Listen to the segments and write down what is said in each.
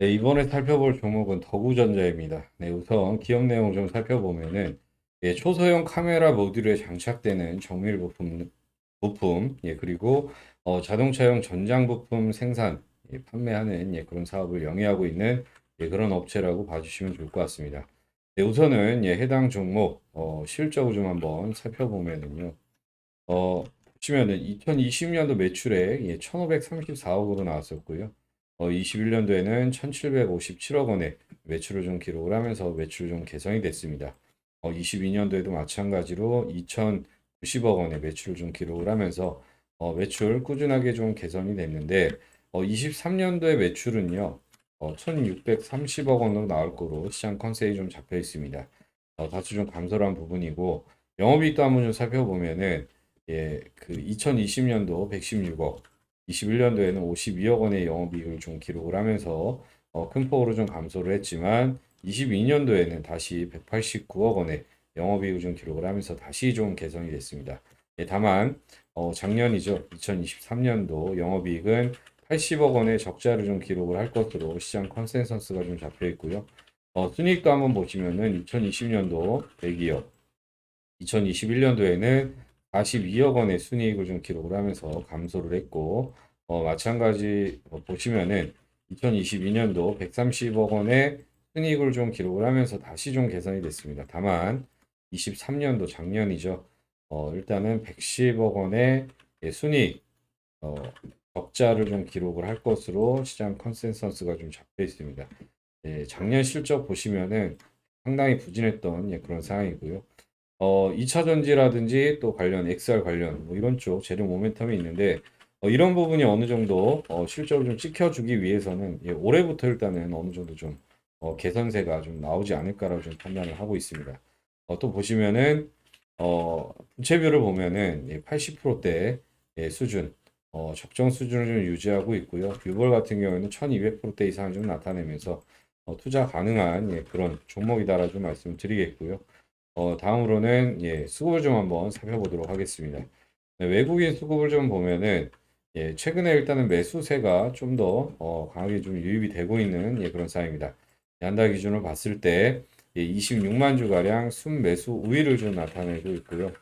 네, 이번에 살펴볼 종목은 더구전자입니다. 네, 우선 기업 내용 좀 살펴보면은 예, 초소형 카메라 모듈에 장착되는 정밀 부품, 부품 예, 그리고 어, 자동차용 전장 부품 생산, 예, 판매하는 예, 그런 사업을 영위하고 있는 예, 그런 업체라고 봐주시면 좋을 것 같습니다. 네, 우선은 예, 해당 종목 어, 실적을 좀 한번 살펴보면은요. 어, 보시면은 2020년도 매출액 예, 1,534억으로 나왔었고요. 어, 21년도에는 1,757억 원의 매출을 좀 기록을 하면서 매출 좀 개선이 됐습니다. 어, 22년도에도 마찬가지로 2,090억 원의 매출을 좀 기록을 하면서 어, 매출 꾸준하게 좀 개선이 됐는데 어, 23년도의 매출은요. 어, 1,630억 원으로 나올 거로 시장 컨셉이 좀 잡혀 있습니다. 어, 다소 좀 감소한 부분이고 영업이익도 한번 좀 살펴보면은 예, 그 2020년도 116억, 21년도에는 52억 원의 영업이익을 좀 기록을 하면서 어, 큰 폭으로 좀 감소를 했지만 22년도에는 다시 189억 원의 영업이익을 좀 기록을 하면서 다시 좀 개선이 됐습니다. 예, 다만 어, 작년이죠. 2023년도 영업이익은 80억 원의 적자를 좀 기록을 할 것으로 시장 컨센서스가 좀 잡혀 있고요. 어, 순이익도 한번 보시면은 2020년도 100이억, 2021년도에는 42억 원의 순이익을 좀 기록을 하면서 감소를 했고, 어, 마찬가지 어, 보시면은 2022년도 130억 원의 순이익을 좀 기록을 하면서 다시 좀 개선이 됐습니다. 다만 23년도 작년이죠. 어, 일단은 110억 원의 예, 순이익 어, 적자를 좀 기록을 할 것으로 시장 컨센서스가 좀 잡혀 있습니다. 예, 작년 실적 보시면은 상당히 부진했던 예, 그런 상황이고요. 어, 2차 전지라든지 또 관련 XR 관련 뭐 이런 쪽 재료 모멘텀이 있는데 어, 이런 부분이 어느 정도 어, 실적을 좀 찍혀주기 위해서는 예, 올해부터 일단은 어느 정도 좀 어, 개선세가 좀 나오지 않을까라고 좀 판단을 하고 있습니다. 어, 또 보시면은 어, 부채비율을 보면은 예, 80%대 예, 수준 어, 적정 수준을 좀 유지하고 있고요. 유볼 같은 경우에는 1200%대 이상을 좀 나타내면서 어, 투자 가능한 예, 그런 종목이다라고 좀 말씀을 드리겠고요. 어, 다음으로는 예, 수급을 좀 한번 살펴보도록 하겠습니다. 네, 외국인 수급을 좀 보면은 예, 최근에 일단은 매수세가 좀더 어, 강하게 좀 유입이 되고 있는 예, 그런 상황입니다. 연달 기준으로 봤을 때 예, 26만 주가량 순매수 우위를 좀 나타내고 있고요.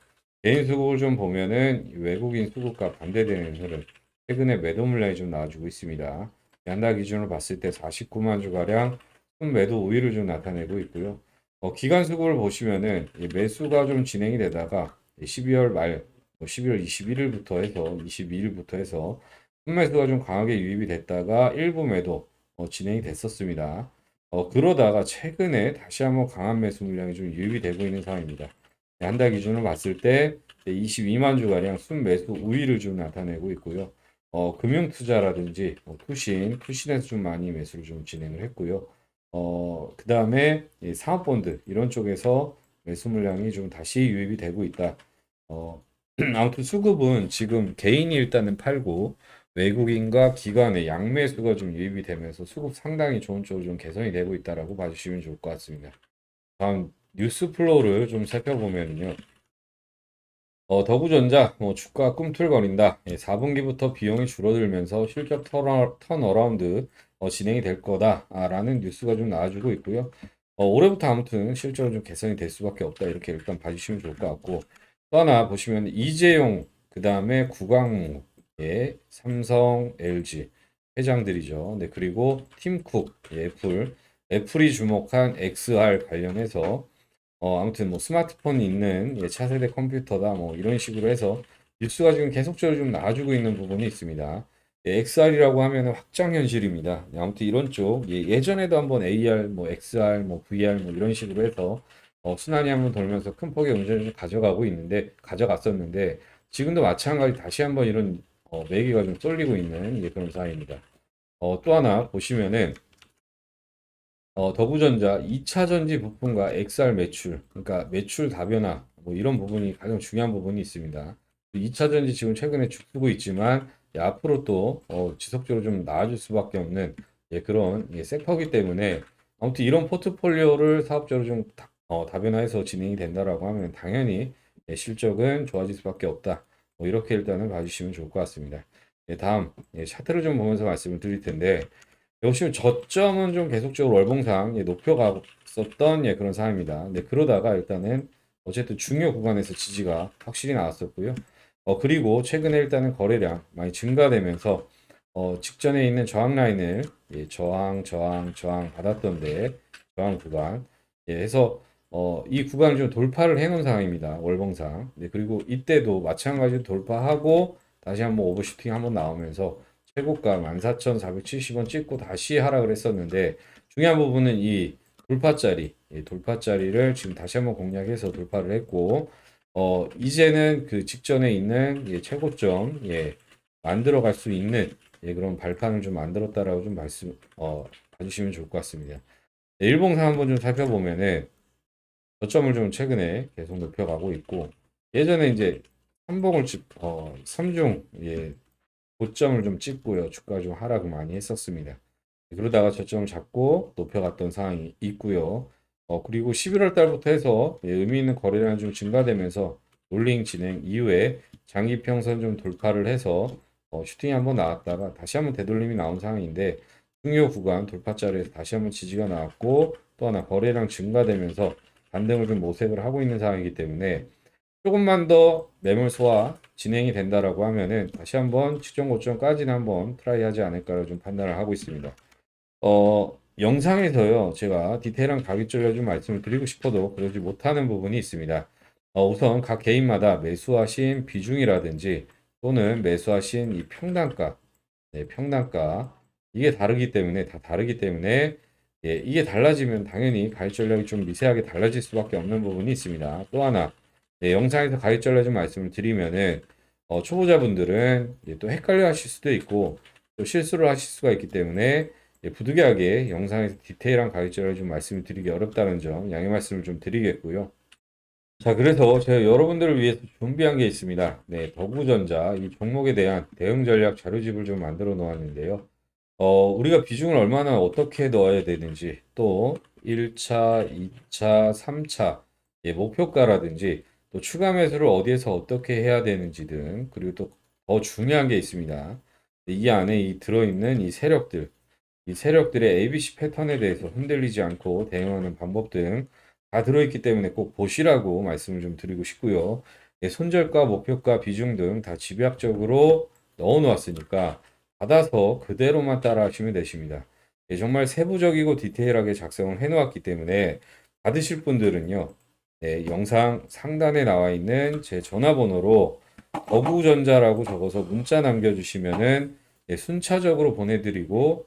개인 수급을 좀 보면은 외국인 수급과 반대되는 흐름, 최근에 매도 물량이 좀 나와주고 있습니다. 연달 기준으로 봤을 때 49만 주가량 순매도 우위를 좀 나타내고 있고요. 어, 기간 수급을 보시면은 이 매수가 좀 진행이 되다가 12월 말, 12월 21일부터 해서 22일부터 해서 순매수가 좀 강하게 유입이 됐다가 일부 매도 어, 진행이 됐었습니다. 어, 그러다가 최근에 다시 한번 강한 매수 물량이 좀 유입이 되고 있는 상황입니다. 한달 기준으로 봤을 때 22만 주가량 순매수 우위를 좀 나타내고 있고요. 어, 금융투자라든지 뭐 투신, 투신에서 좀 많이 매수를 좀 진행을 했고요. 어, 그 다음에 사업본드 이런 쪽에서 매수 물량이 좀 다시 유입이 되고 있다. 어, 아무튼 수급은 지금 개인이 일단은 팔고 외국인과 기관의 양매수가 좀 유입이 되면서 수급 상당히 좋은 쪽으로 좀 개선이 되고 있다라고 봐주시면 좋을 것 같습니다. 다음 뉴스 플로우를 좀 살펴보면요. 어, 더구전자 뭐 주가 꿈틀거린다. 예, 4분기부터 비용이 줄어들면서 실적 턴어, 턴어라운드 어, 진행이 될 거다라는 뉴스가 좀 나와주고 있고요. 어, 올해부터 아무튼 실적은 좀 개선이 될 수밖에 없다. 이렇게 일단 봐주시면 좋을 것 같고 또 하나 보시면 이재용 그 다음에 구광무 예, 삼성, LG 회장들이죠. 네, 그리고 팀쿡, 예, 애플, 애플이 주목한 XR 관련해서 어, 아무튼 뭐 스마트폰이 있는 예, 차세대 컴퓨터다 뭐 이런 식으로 해서 뉴스가 지금 계속적으로 좀 나와주고 있는 부분이 있습니다. 예, XR이라고 하면 확장 현실입니다. 예, 아무튼 이런 쪽 예, 예전에도 한번 AR, 뭐 XR, 뭐 VR 뭐 이런 식으로 해서 어, 순환이 한번 돌면서 큰 폭의 운전을 가져가고 있는데 가져갔었는데 지금도 마찬가지 다시 한번 이런 어, 매기가 좀 쏠리고 있는 예, 그런 상황입니다. 어, 또 하나 보시면은 어, 더구전자 2차 전지 부품과 XR 매출, 그러니까 매출 다변화 뭐 이런 부분이 가장 중요한 부분이 있습니다. 2차 전지 지금 최근에 죽고 있지만 예, 앞으로 또 어, 지속적으로 좀 나아질 수밖에 없는 예, 그런 예, 섹터이기 때문에 아무튼 이런 포트폴리오를 사업적으로 좀 다, 어, 다변화해서 진행이 된다라고 하면 당연히 예, 실적은 좋아질 수밖에 없다. 뭐 이렇게 일단은 봐주시면 좋을 것 같습니다. 예, 다음 예, 차트를 좀 보면서 말씀을 드릴 텐데 보시면 저점은 좀 계속적으로 월봉상 예, 높여갔었던 예, 그런 상황입니다. 네, 그러다가 일단은 어쨌든 중요 구간에서 지지가 확실히 나왔었고요. 어, 그리고 최근에 일단은 거래량 많이 증가되면서 어, 직전에 있는 저항 라인을 예, 저항, 저항, 저항 받았던데 저항 구간 예, 해서 어, 이 구간을 좀 돌파를 해놓은 상황입니다. 월봉상. 네, 그리고 이때도 마찬가지로 돌파하고 다시 한번 오버슈팅 한번 나오면서 최고가 14,470원 찍고 다시 하락을 했었는데 중요한 부분은 이 돌파짜리, 예, 돌파짜리를 지금 다시 한번 공략해서 돌파를 했고 어, 이제는 그 직전에 있는 예, 최고점 예, 만들어 갈 수 있는 예, 그런 발판을 좀 만들었다라고 좀 말씀 어, 봐주시면 좋을 것 같습니다. 네, 일봉상 한번 좀 살펴보면은 저점을 좀 최근에 계속 높여가고 있고 예전에 이제 삼봉을 집, 어, 삼중 예, 고점을 좀 찍고요. 주가 좀 하락을 많이 했었습니다. 그러다가 저점을 잡고 높여갔던 상황이 있고요. 어, 그리고 11월 달부터 해서 예, 의미 있는 거래량이 좀 증가되면서 롤링 진행 이후에 장기 평선 좀 돌파를 해서 어, 슈팅이 한번 나왔다가 다시 한번 되돌림이 나온 상황인데 중요 구간 돌파 자리에서 다시 한번 지지가 나왔고 또 하나 거래량 증가되면서 반등을 좀 모색을 하고 있는 상황이기 때문에 조금만 더 매물 소화 진행이 된다라고 하면은 다시 한번 직전 고점까지는 한번 트라이 하지 않을까를 좀 판단을 하고 있습니다. 어, 영상에서요, 제가 디테일한 가격 전략 좀 말씀을 드리고 싶어도 그러지 못하는 부분이 있습니다. 어, 우선 각 개인마다 매수하신 비중이라든지 또는 매수하신 이 평단가, 네, 평단가, 이게 다르기 때문에, 다 다르기 때문에, 예, 이게 달라지면 당연히 가격 전략이 좀 미세하게 달라질 수밖에 없는 부분이 있습니다. 또 하나, 네, 영상에서 가격 전략 좀 말씀을 드리면은, 어, 초보자분들은 예, 또 헷갈려 하실 수도 있고, 또 실수를 하실 수가 있기 때문에, 예, 부득이하게 영상에서 디테일한 가격전을 좀 말씀을 드리기 어렵다는 점 양해 말씀을 좀 드리겠고요. 자, 그래서 제가 여러분들을 위해서 준비한 게 있습니다. 네, 더구전자 이 종목에 대한 대응 전략 자료집을 좀 만들어 놓았는데요. 어, 우리가 비중을 얼마나 어떻게 넣어야 되는지 또 1차, 2차, 3차 예, 목표가라든지 또 추가 매수를 어디에서 어떻게 해야 되는지 등 그리고 또 더 중요한 게 있습니다. 이 안에 이 들어있는 이 세력들 이 세력들의 ABC 패턴에 대해서 흔들리지 않고 대응하는 방법 등 다 들어있기 때문에 꼭 보시라고 말씀을 좀 드리고 싶고요. 예, 손절가, 목표가, 비중 등 다 집약적으로 넣어 놓았으니까 받아서 그대로만 따라 하시면 되십니다. 예, 정말 세부적이고 디테일하게 작성을 해 놓았기 때문에 받으실 분들은요. 네, 영상 상단에 나와 있는 제 전화번호로 거구전자라고 적어서 문자 남겨주시면은 예, 순차적으로 보내드리고